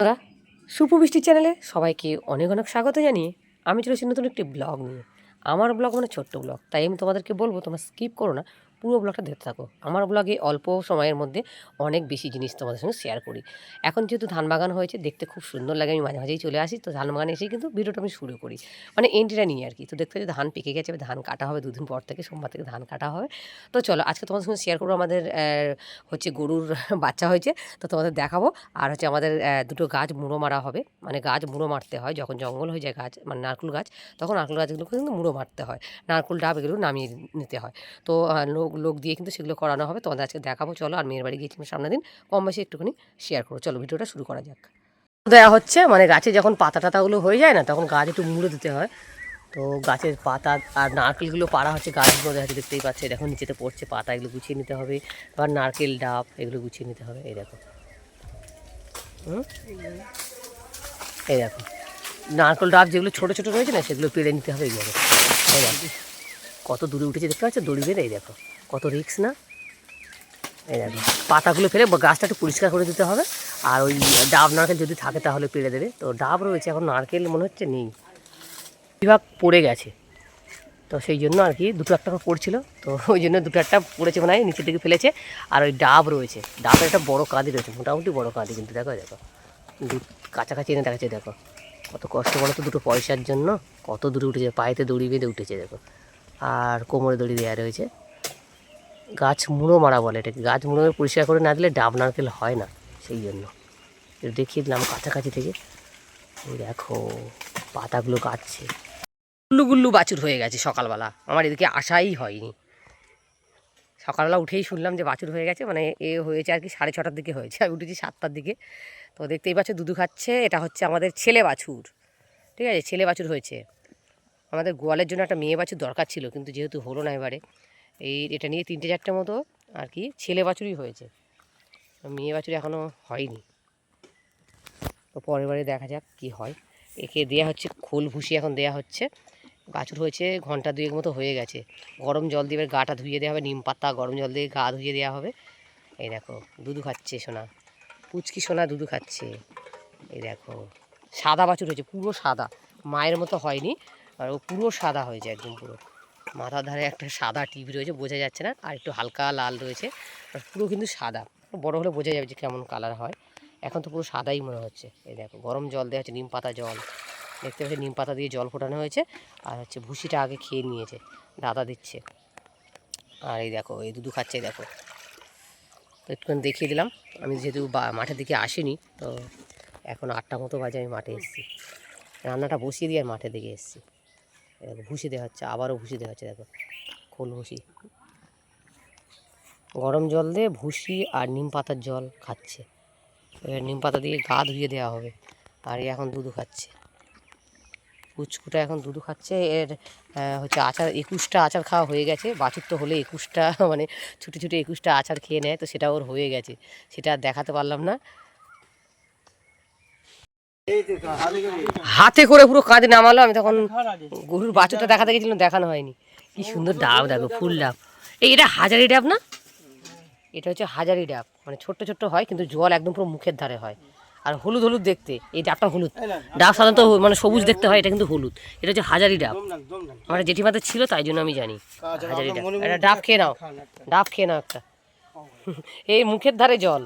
বন্ধুরা সুপবৃষ্টি চ্যানেলে সবাইকে অনেক অনেক স্বাগত জানিয়ে আমি চলেছি নতুন একটি ব্লগ নিয়ে। আমার ব্লগ মানে ছোট্ট ব্লগ, তাই আমি তোমাদেরকে বলব তোমরা স্কিপ করো না। পুরো ব্লগটা দেখতে থাকো। আমার ব্লগে অল্প সময়ের মধ্যে অনেক বেশি জিনিস তোমাদের সঙ্গে শেয়ার করি। এখন যেহেতু ধান বাগান হয়েছে, দেখতে খুব সুন্দর লাগে। আমি মাঝে মাঝেই চলে আসি, তো ধান বাগানে এসেই কিন্তু ভিডিওটা আমি শুরু করি। মানে এন্ট্রিটা নিয়ে আর কি। তো দেখতে যে ধান পেকে গেছে ধান কাটা হবে দুদিন পর থেকে, সোমবার থেকে ধান কাটা হবে। তো চলো, আজকে তোমাদের সঙ্গে শেয়ার করব আমাদের হচ্ছে গরুর বাচ্চা হয়েছে। তো তোমাদের দেখাবো। আর হচ্ছে আমাদের দুটো গাছ মুড়ো মারা হবে। মানে গাছ মুড়ো মারতে হয়, যখন জঙ্গল হয়ে যায় গাছ মানে নারকুল গাছ, তখন নারকুল গাছগুলোকে কিন্তু মুড়ো মারতে হয়। নারকুল ডাব এগুলো নামিয়ে নিতে হয়। তো লোক লোক দিয়ে কিন্তু সেগুলো করানো হবে। তোমাদের আজকে দেখাবো। চলো আর মেয়ের বাড়ি গিয়েছিলাম সামনের দিন। কম বেশি একটুখানি শেয়ার করো। চলো ভিডিওটা শুরু করা যাক। দেওয়া হচ্ছে মানে গাছে যখন পাতা টাতাগুলো হয়ে যায় না, তখন গাছ একটু মুড়ে দিতে হয়। তো গাছের পাতা আর নারকেলগুলো পাড়া হচ্ছে গাছগুলো দেখা দেখতেই পাচ্ছে। দেখো নিচেতে পড়ছে পাতা, এগুলো গুছিয়ে নিতে হবে। আবার নারকেল ডাব, এগুলো গুছিয়ে নিতে হবে। এই দেখো। এই দেখো। নারকেল ডাব যেগুলো ছোটো ছোটো রয়েছে না, সেগুলো পেড়ে নিতে হবে এই দেখো। কত দূরে উঠেছে দেখতে পাচ্ছ? দড়ি বেঁধে, এই দেখো। কত রিক্স না? এই দেখো, পাতাগুলো ফেলে গাছটা একটু পরিষ্কার করে দিতে হবে। আর ওই ডাব নারকেল যদি থাকে তাহলে পেড়ে দেবে। তো ডাব রয়েছে, এখন নারকেল মনে হচ্ছে নেই। বিভাগ পড়ে গেছে। তো সেই জন্য আর কি, দুটো একটা করে পড়ছিল। তো ওই জন্য দুটো একটা পড়েছে মানে নিচের দিকে ফেলেছে। আর ওই ডাব রয়েছে। ডাবের একটা বড় কাঁদি রয়েছে, মোটামুটি বড় কাঁদি কিন্তু, দেখো দেখো। দু কাছাকাছি এনে দেখাচ্ছে, দেখো। কত কষ্ট বলো তো, দুটো পয়সার জন্য। কত দূরে উঠেছে, পায়েতে দড়ি বেঁধে উঠেছে, দেখো। আর কোমরে দড়ি দেওয়া রয়েছে। গাছ মুড়ো মারা বলে এটাকে। গাছ মুড়ো পরিষ্কার করে না দিলে ডাব নারকেল হয় না, সেই জন্য। দেখিয়ে দিলাম কাছাকাছি থেকে। ওই দেখো, পাতাগুলো কাটছে। গুল্লু গুল্লু বাছুর হয়ে গেছে সকালবেলা। আমার এদিকে আসাই হয়নি। সকালবেলা উঠেই শুনলাম যে বাছুর হয়ে গেছে মানে এ হয়েছে আর কি, সাড়ে ছটার দিকে হয়েছে। আমি উঠেছি সাতটার দিকে। তো দেখতেই পাচ্ছ দুধু খাচ্ছে। এটা হচ্ছে আমাদের ছেলে বাছুর। ঠিক আছে, ছেলে বাছুর হয়েছে। আমাদের গোয়ালের জন্য একটা মেয়ে বাছুর দরকার ছিল, কিন্তু যেহেতু হলো না এবারে। এই এটা নিয়ে তিনটে চারটে মতো আর কি ছেলে বাছুরই হয়েছে। মেয়ে বাছুর এখনও হয়নি। তো পরের বারে দেখা যাক কি হয়। একে দেয়া হচ্ছে খোল ভুসি এখন দেয়া হচ্ছে। বাছুর হয়েছে ঘণ্টা দুয়েক মতো হয়ে গেছে। গরম জল দিয়ে এবার গাটা ধুয়ে দেওয়া হবে, নিম পাতা, গরম জল দিয়ে গা ধুয়ে দেওয়া হবে। এই দেখো, দুধু খাচ্ছে সোনা। পুচকি সোনা দুধু খাচ্ছে। এই দেখো, সাদা বাছুর হয়েছে, পুরো সাদা। মায়ের মতো হয়নি, আর ও পুরো সাদা হয়েছে একদম পুরো। মাথার ধারে একটা সাদা টিভি রয়েছে, বোঝা যাচ্ছে না, আর একটু হালকা লাল রয়েছে পুরো কিন্তু সাদা। বড় হলে বোঝা যাবে যে কেমন কালার হয়। এখন তো পুরো সাদাই মনে হচ্ছে। এই দেখো, গরম জল দেওয়া হচ্ছে, নিম পাতা জল। দেখতে পাচ্ছি, নিম পাতা দিয়ে জল ফোটানো হয়েছে, আর হচ্ছে ভুসিটা আগে খেয়ে নিয়েছে, দাদা দিচ্ছে। আর এই দেখো, এই দুধু খাচ্ছে দেখো। তো একটুখানি দেখিয়ে দিলাম। আমি যেহেতু মাঠের দিকে আসিনি, তো এখন আটটা মতো বাজে আমি মাঠে এসেছি। রান্নাটা বসিয়ে দিয়ে আর মাঠের দিকে এসেছি। দেখো ভুসি দেওয়া হচ্ছে, আবারও ভুসি দেওয়া হচ্ছে, দেখো, খোল ভুসি। গরম জল দিয়ে ভুসি আর নিম পাতার জল খাচ্ছে। এবার নিম পাতা দিয়ে গা ধুয়ে দেওয়া হবে, আর এখন দুধু খাচ্ছে। পুচকুটা এখন দুধু খাচ্ছে, এর হচ্ছে আচার, একুশটা আচার খাওয়া হয়ে গেছে, বাছুর তো হলে একুশটা মানে ছুটে ছুটে একুশটা আচার খেয়ে নেয়, তো সেটা ওর হয়ে গেছে। সেটা দেখাতে পারলাম না। হাতে করে পুরো কাঁধে নামালো, আমি তখন গরুর বাছুরটা দেখাতে গেছিলাম, দেখানো হয়নি। কি সুন্দর ডাব, দেখো, ফুল ডাব। এই, এটা হাজারি ডাব না? এটা হচ্ছে হাজারি ডাব। মানে ছোট্ট ছোট্ট হয়, কিন্তু জল একদম পুরো মুখের ধারে হয়। আর হলুদ হলুদ দেখতে, এই ডাবটা হলুদ। ডাব সাধারণত মানে সবুজ দেখতে হয়, এটা কিন্তু হলুদ। এটা হচ্ছে হাজারি ডাব। আমার জেঠিমাদের ছিল, তাই জন্য আমি জানি, হাজারি ডাব। এটা ডাব খেয়ে নাও, ডাব খেয়ে নাও একটা। এই মুখের ধারে জল।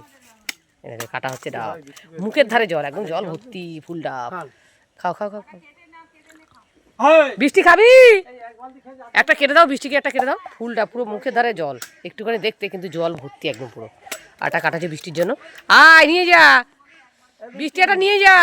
কাটা হচ্ছে ডাব। মুখের ধারে জল একদম জল ভর্তি ফুল ডাব। খাও খাও খাও খাও। বৃষ্টি খাবি? একটা কেটে দাও বৃষ্টিকে একটা কেটে দাও। ফুলটা পুরো মুখের ধারে জল। একটুখানি দেখতে কিন্তু জল ভর্তি একদম পুরো। আটা কাটাছে বৃষ্টির জন্য। আয় নিয়ে যা। বৃষ্টি একটা নিয়ে যা।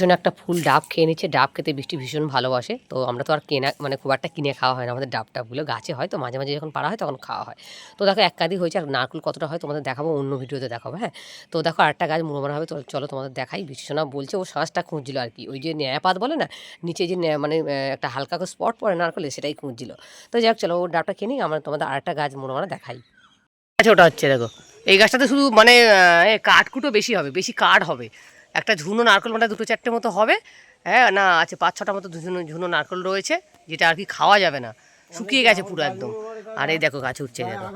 সময় একটা ফুল ডাব খেয়ে নিচ্ছে। ডাব খেতে বৃষ্টি ভীষণ ভালোবাসে। তো আমরা তো আর কেনা মানে খুব একটা কিনে খাওয়া হয় না। আমাদের ডাব টাবগুলো গাছে হয় তো মাঝে মাঝে যখন পাড়া হয় তখন খাওয়া হয়। তো দেখো এক কাদি হয়েছে আর নারকুল কতটা হয় তোমাদের দেখাবো, অন্য ভিডিওতে দেখাবো হ্যাঁ? তো দেখো আরেকটা গাছ মুড়ো মারা হবে। তো চলো তোমাদের দেখাই। বৃষ্টিসোনা বলছে ও শ্বাসটা খুঁজছিল আর কি। ওই যে ন্যাপাত বলে না, নিচে যে মানে একটা হালকা করে স্পট পড়ে নারকলে, সেটাই খুঁজছিল। তো যাক চলো ও ডাবটা কিনি আমরা তোমাদের আরেকটা গাছ মুড়ো মারা দেখাই। আচ্ছা ওটা হচ্ছে, দেখো। এই গাছটাতে শুধু মানে কাঠকুটো বেশি হবে, বেশি কাঠ হবে। একটা ঝুনো নারকেল মানে দুটো চারটে মতো হবে। হ্যাঁ না, আছে পাঁচ ছটা মতো ঝুনো ঝুনো নারকেল রয়েছে, যেটা আর কি খাওয়া যাবে না। শুকিয়ে গেছে পুরো একদম। আর এই দেখো গাছে উঠছে দেখো,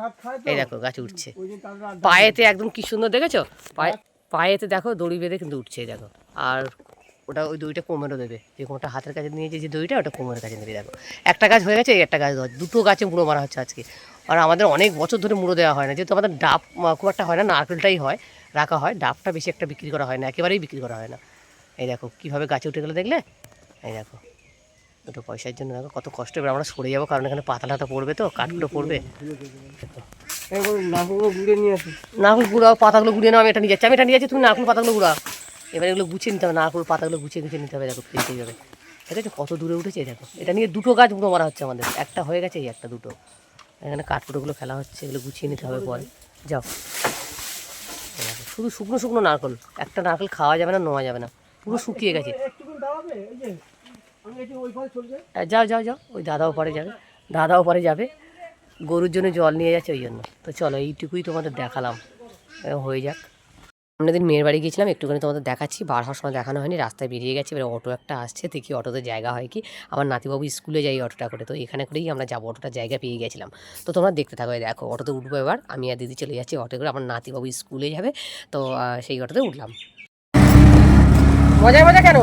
এই দেখো গাছে উঠছে। পায়েতে একদম কি সুন্দর দেখেছ? পায়ে, পায়েতে দেখো দড়ি বেঁধে কিন্তু উঠছে দেখো। আর ওটা ওই দড়িটা কোমরেও দেবে। যে কোনটা হাতের কাছে নিয়ে যে দড়িটা ওটা কোমরের কাছে নেবে। দেখো একটা গাছ হয়ে গেছে এই একটা গাছ দুটো গাছে মুড়ো মারা হচ্ছে আজকে। আর আমাদের অনেক বছর ধরে মুড়ো দেওয়া হয় না যেহেতু আমাদের ডাব খুব একটা হয় না নারকেলটাই হয় রাখা হয় ডাবটা বেশি একটা বিক্রি করা হয় না একেবারেই বিক্রি করা হয় না। এই দেখো কীভাবে গাছে উঠে গেলে দেখলে? এই দেখো দুটো পয়সার জন্য দেখো কত কষ্ট এবার আমরা সরে যাব কারণ এখানে পাতা টাতা পড়বে তো কাঠগুলো পড়বে। নাকুগুলো ঘুরে নিয়ে আসি। নারকুল গুঁড়াও পাতাগুলো গুঁড়িয়ে নাও আমি এটা নিয়ে যাচ্ছি আমি এটা নিয়ে যাচ্ছি তুমি নারকুল পাতাগুলো গুঁড়াও। এবার এগুলো গুছিয়ে নিতে হবে না নারকুল পাতাগুলো গুছিয়ে গুছিয়ে নিতে হবে, দেখো ফেলতে যাবে ঠিক আছে? কত দূরে উঠেছে, দেখো। এটা নিয়ে দুটো গাছ গুঁড়ো মারা হচ্ছে আমাদের। একটা হয়ে গেছে, এই একটা দুটো। এখানে কাঠকুটোগুলো ফেলা হচ্ছে, এগুলো গুছিয়ে নিতে হবে পরে। যাও। শুধু শুকনো শুকনো নারকল। একটা নারকেল খাওয়া যাবে না, নোয়া যাবে না। পুরো শুকিয়ে গেছে। যাও যাও যাও। ওই দাদাও পরে যাবে। দাদাও পরে যাবে। গরুর জন্য জল নিয়ে যাচ্ছে ওই জন্য। তো চলো, এইটুকুই তোমাদের দেখালাম। হয়ে যাক। আমরা দিন মেয়ের বাড়ি গিয়েছিলাম একটুখানি তোমাদের দেখাচ্ছি। বার হওয়ার সময় দেখানো হয়নি রাস্তায় বেরিয়ে গেছে এবার অটো একটা আসছে দেখি অটোতে জায়গা হয় কি। আমার নাতিবাবু স্কুলে যাই অটোটা করে তো এখানে করেই আমরা যাব অটোটা জায়গা পেয়ে গেছিলাম। তো তোমরা দেখতে থাকো দেখো অটোতে উঠবো এবার। আমি আর দিদি চলে যাচ্ছি অটো করে আমার নাতিবাবু স্কুলে যাবে তো সেই অটোতে উঠলাম। মজায় মজা কেন?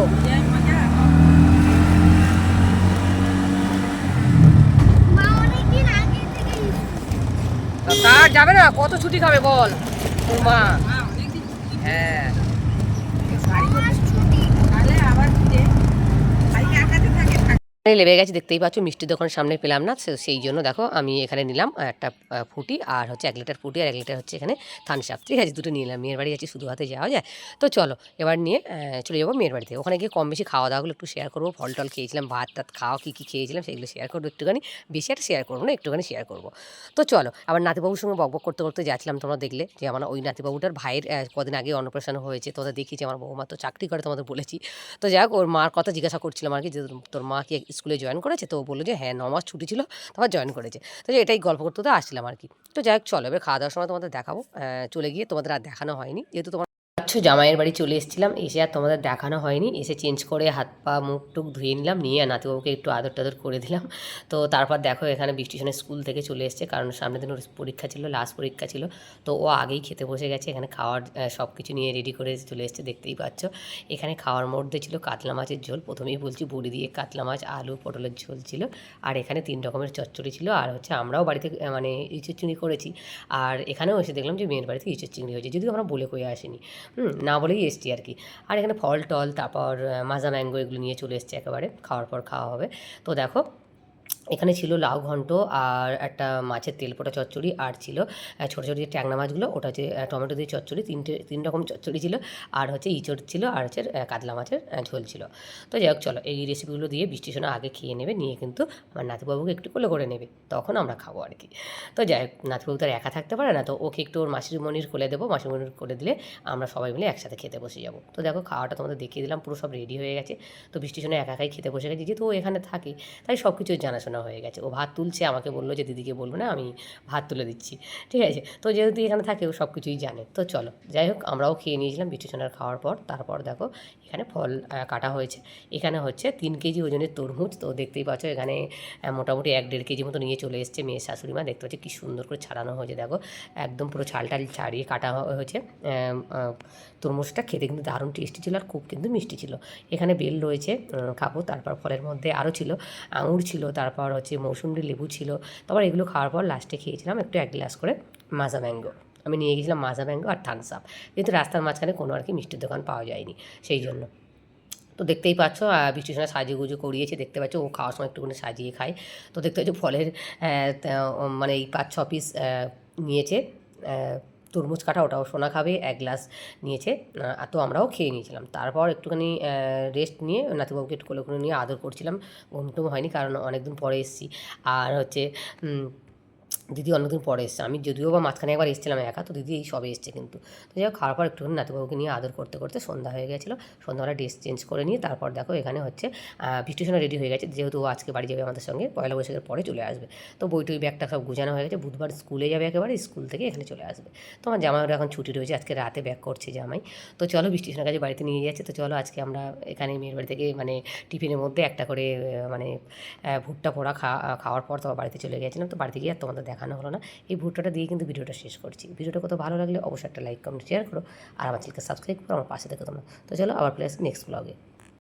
যাবে না কত ছুটি খাবে বল? তোর মা হ্যাঁ মাস ছুটি এই লেবে গেছে দেখতেই পাচ্ছ, মিষ্টির দোকান সামনে পেলাম না সেই জন্য দেখো আমি এখানে নিলাম একটা ফুটি আর হচ্ছে এক লিটার ফুটি আর এক লিটার হচ্ছে এখানে থানস আপ ঠিক আছে, দুটো নিলাম মেয়ের বাড়ি যাচ্ছি শুধু হাতে যাওয়া যায়। তো চলো, এবার নিয়ে চলে যাব মেয়ের বাড়িতে। ওখানে গিয়ে কম বেশি খাওয়া দাওয়াগুলো একটু শেয়ার করব, ফল টল খেয়েছিলাম, ভাত টাত খাওয়া, কী কী খেয়েছিলাম সেগুলো শেয়ার করব একটুখানি। বেশি একটা শেয়ার করব না, একটুখানি শেয়ার করব। তো চলো, আবার নাতিবাবুর সঙ্গে বকবক করতে করতে যাচ্ছিলাম তোমরা দেখলে যে আমার ওই নাতিবাবুটার ভাইয়ের কদিন আগে অন্নপ্রাশন হয়েছে, তোদের যে আমার বৌমা তো চাকরি করে তোমাদের বলেছি। তো যাক, ওর মার কথা জিজ্ঞাসা করছিলাম আর কি যে তোর মা কি স্কুলে জয়েন করেছে, তো ও বলল যে হ্যাঁ ন মাস ছুটি ছিল, তোমার জয়েন করেছে। তো যে এটাই গল্প করতে তো আসছিলাম আর কি। তো যাই হোক, চলো, এবার খাওয়া দাওয়ার সময় তোমাদের দেখাবো। চলে গিয়ে তোমাদের আর দেখানো হয়নি, যেহেতু তোমার আচ্ছা জামাইয়ের বাড়ি চলে এসেছিলাম, এসে আর তোমাদের দেখানো হয়নি। এসে চেঞ্জ করে হাত পা, মুখ টুক ধুয়ে নিলাম, নিয়ে নাতিবাবুকে একটু আদর টাদর করে দিলাম। তো তারপর দেখো, এখানে বৃষ্টিশনের স্কুল থেকে চলে এসছে, কারণ সামনের দিন ওর পরীক্ষা ছিল লাস্ট পরীক্ষা ছিল। তো ও আগেই খেতে বসে গেছে, এখানে খাওয়ার সব কিছু নিয়ে রেডি করে চলে এসছে, দেখতেই পাচ্ছ। এখানে খাওয়ার মধ্যে ছিল কাতলা মাছের ঝোল, প্রথমেই বলছি বড়ি দিয়ে কাতলা মাছ, আলু, পটলের ঝোল ছিল। আর এখানে তিন রকমের চচ্চড়ি ছিল, আর হচ্ছে আমরাও বাড়িতে মানে ইঁচুর চিংড়ি করেছি। আর এখানেও এসে দেখলাম যে মেয়ের বাড়িতে ইঁচুর চিংড়ি হয়েছে, যদিও আমরা বলে কয়ে আসিনি। হুম না বলেই এসছি আর কি। আর এখানে ফল টল, তারপর মাজা ম্যাঙ্গো এগুলো নিয়ে চলে এসছে একেবারে। খাওয়ার পর খাওয়া হবে। তো দেখো এখানে ছিল লাউ ঘন্ট আর একটা মাছের তেল পোটা চচ্চড়ি আর ছিল ছোটো ছোটো যে ট্যাংরা মাছগুলো, ওটা হচ্ছে টমেটো দিয়ে চচ্চড়ি, তিনটে, তিন রকম চচ্চড়ি ছিল আর হচ্ছে ইঁচড় ছিল আর হচ্ছে কাতলা মাছের ঝোল ছিল। তো যাই হোক, চলো এই রেসিপিগুলো দিয়ে বৃষ্টি শোনা আগে খেয়ে নেবে, নিয়ে কিন্তু আমার নাতিবাবুকে একটু কোলে করে নেবে, তখন আমরা খাব আর কি। তো যাই হোক, নাতিবাবু তো আর একা থাকতে পারে না, তো ওকে একটু ওর মাসিমণির কোলে দেবো, মাসিমণির কোলে দিলে আমরা সবাই মিলে একসাথে খেতে বসে যাব। তো দেখো, খাওয়াটা তোমাদের দেখিয়ে দিলাম, পুরো সব রেডি হয়ে গেছে। তো বৃষ্টির সময় একা একাই খেতে বসে গেছে, যেহেতু ও এখানে থাকে, তাই সব কিছুই জানাশোনা হয়ে গেছে। ও ভাত তুলছে, আমাকে বলল যে, দিদিকে বলব না, আমি ভাত তুলে দিচ্ছি। ঠিক আছে? তো যেহেতু এখানে থাকে, ও সব কিছুই জানে। তো চলো, যাই হোক, আমরাও খেয়ে নিয়েছিলাম বৃষ্টি সোনার খাওয়ার পর। তারপর দেখো, এখানে ফল কাটা হয়েছে। এখানে হচ্ছে তিন কেজি ওজনের তরমুজ। তো দেখতেই পাচ্ছ, এখানে মোটামুটি এক দেড় কেজি মতো নিয়ে চলে এসছে মেয়ের শাশুড়ি মা। দেখতে পাচ্ছি, কি সুন্দর করে ছাড়ানো হয়েছে। দেখো, একদম পুরো ছাল টাল ছাড়িয়ে কাটা হয়েছে। তরমুজটা খেতে কিন্তু দারুণ টেস্টি ছিল আর খুব কিন্তু মিষ্টি ছিল। এখানে বেল রয়েছে খাব। তারপর ফলের মধ্যে আরও ছিল, আঙুর ছিল, তারপর হচ্ছে মৌসুমি লেবু ছিল। তারপর এগুলো খাওয়ার পর লাস্টে খেয়েছিলাম একটু এক গ্লাস করে মাজা ম্যাঙ্গো আমি নিয়ে গেছিলাম মাজা ম্যাঙ্গো আর থামস আপ যেহেতু রাস্তার মাঝখানে কোনো আর কি মিষ্টির দোকান পাওয়া যায়নি, সেই জন্য। তো দেখতেই পাচ্ছ বৃষ্টির সময় সাজিয়ে গুজো করিয়েছে, দেখতে পাচ্ছ, ও খাওয়ার সময় একটুখানি সাজিয়ে খায়। তো দেখতে পাচ্ছ, ফলের মানে এই পাঁচ ছ পিস নিয়েছে তরমুজ কাটা, ওটাও সোনা খাবে, এক গ্লাস নিয়েছে তো আমরাও খেয়ে নিয়েছিলাম। তারপর একটুখানি রেস্ট নিয়ে নাতিবাবুকে একটু কোলে করে নিয়ে আদর করছিলাম ঘুমটুম হয়নি কারণ অনেকদিন পরে এসেছি। আর হচ্ছে দিদি অনেকদিন পরে এসছে। আমি যদিও বা মাঝখানে একবার এসেছিলাম একা, তো দিদি এই সবে এসছে কিন্তু। তো যাই হোক, খাওয়ার পর একটুখানি নাতিবাবুকে নিয়ে আদর করতে করতে সন্ধ্যা হয়ে গেছিল। সন্ধ্যাবেলা ড্রেস চেঞ্জ করে নিয়ে তারপর দেখো এখানে হচ্ছে বৃষ্টিশোনা রেডি হয়ে গেছে। যেহেতু ও আজকে বাড়ি যাবে আমাদের সঙ্গে, পয়লা বৈশাখের পরে চলে আসবে। তো বই টই ব্যাগটা সব গুজানো হয়ে গেছে। বুধবার স্কুলে যাবে একেবারে স্কুল থেকে এখানে চলে আসবে। তো আমার জামাইয়ের এখন ছুটি রয়েছে, আজকে রাতে ব্যাক করছে জামাই। তো চলো বৃষ্টিশোনার কাছে বাড়িতে নিয়ে যাচ্ছে। তো চলো আজকে আমরা এখানে মেয়ের বাড়ি থেকে মানে টিফিনের মধ্যে একটা করে মানে ভুট্টা পোড়া খা, খাওয়ার পর তো বাড়িতে চলে গেছিলাম। তো বাড়িতে গিয়ে তোমাদের দেখা দেখানো হলো না। এই ভুট্টাটা দিয়ে কিন্তু ভিডিওটা শেষ করছি। ভিডিওটা কত ভালো লাগলে অবশ্যই একটা লাইক কমেন্ট শেয়ার করো। আর আমার চ্যানেলকে সাবস্ক্রাইব করো, আমার পাশে দেখো তোমরা। তো চলো আবার প্লেস নেক্সট ব্লগে